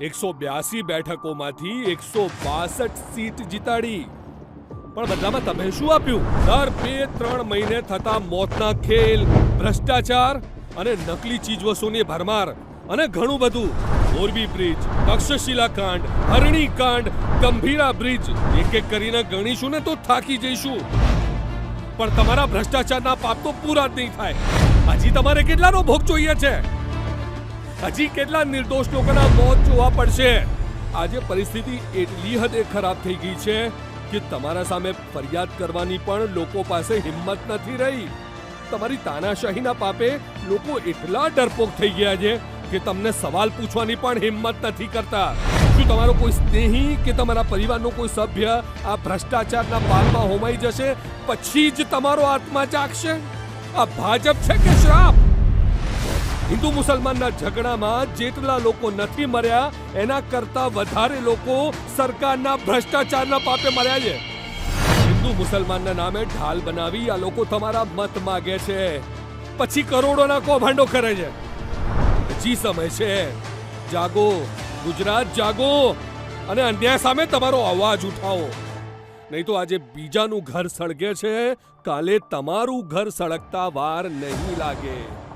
એકસો બ્યાસી બેઠકોમાંથી એકસો બાસઠ સીટ જીતાડી. પણ બદલામાં તમે શું આપ્યું? દર બે ત્રણ મહિને થતા મોતના ખેલ, ભ્રષ્ટાચાર અને નકલી ચીજવસ્તુની ભરમાર અને ઘણું બધું. મોરબી બ્રિજ, તક્ષશિલા કાંડ, હરણી કાંડ, ગંભીરા બ્રિજ એક એક કરીને ગણીશું ને તો થાકી જઈશું. પણ તમારા ભ્રષ્ટાચારના પાપ તો પૂરા જ નહીં થાય. હજી તમારે કેટલાનો ભોગ જોઈએ છે? હજી કેટલા નિર્દોષ લોકોના મોત જોવા પડશે? આજે પરિસ્થિતિ એટલી હદે ખરાબ થઈ ગઈ છે કે તમારા સામે ફરિયાદ કરવાની પણ લોકો પાસે હિંમત નથી રહી. તમારી તાનાશાહીના પાપે લોકો એટલા ડરપોક થઈ ગયા છે કે તમને સવાલ પૂછવાની પણ હિંમત નથી કરતા. શું તમારો કોઈ સ્નેહી કે તમારા પરિવારનો કોઈ સભ્ય આ ભ્રષ્ટાચારના પાલમાં હોમાઈ જશે? પછી જ તમારો આત્મા જાગશે? આ ભાજપ છે કે શ્રાપ? હિન્દુ મુસલમાનના ઝઘડામાં જેટલા લોકો નથી મર્યા, એના કરતા વધારે લોકો સરકારના ભ્રષ્ટાચારના પાપે મર્યા છે. હિન્દુ મુસલમાનના નામે ઢાલ બનાવી આ લોકો તમારા મત માગે છે. પછી કરોડોના કૌભાંડો કરે છે. હજી સમય છે. જાગો, ગુજરાત જાગો અને અન્યાય સામે તમારો અવાજ ઉઠાવો. નહીં તો આજે બીજાનું ઘર સળગે છે. કાલે તમારું ઘર સળગતા વાર નહીં લાગે.